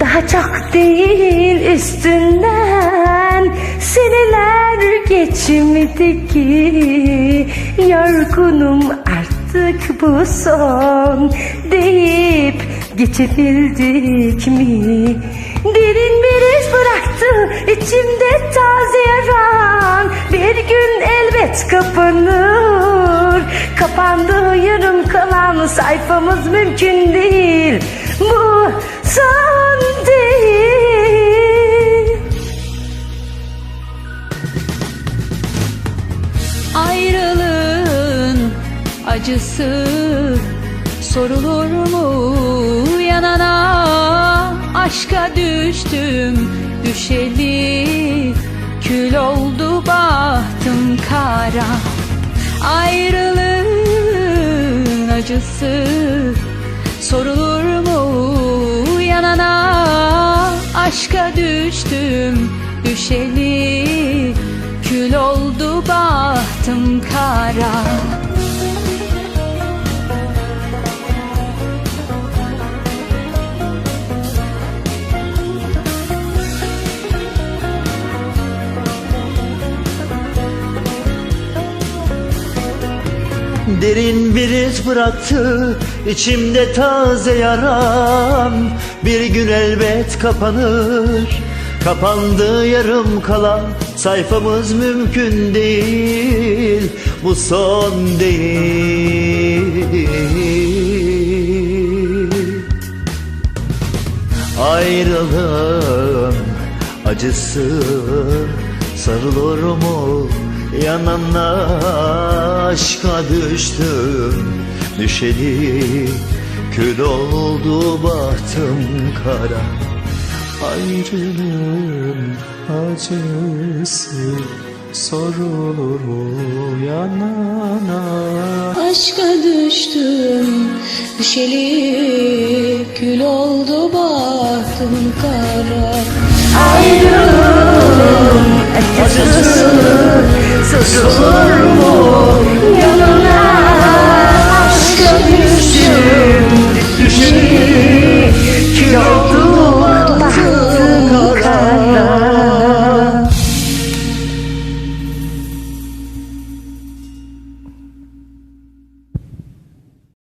Daha çok değil üstünden Seneler geçmedi ki Yorgunum artık bu son Deyip geçebildik mi? Derin bir iz bıraktı içimde taze yaran. Bir gün elbet kapanır. Kapandı yarım kalan sayfamız mümkün değil. Bu son değil acısı sorulur mu yanana? Aşka düştüm düşeli kül oldu bahtım kara. Ayrılığın acısı sorulur mu yanana? Aşka düştüm düşeli kül oldu bahtım kara Derin bir iz bıraktı içimde taze yaram. Bir gün elbet kapanır Kapandı yarım kalan. Sayfamız mümkün değil Bu son değil. Ayrılığın acısı sarılır mu yanana aşka düştüm düşeli kül oldu bahtım kara. Ayrılığın acısı sorulur mu yanana Aşka düştüm düşeli kül oldu bahtım kara. Acısı sorulur mu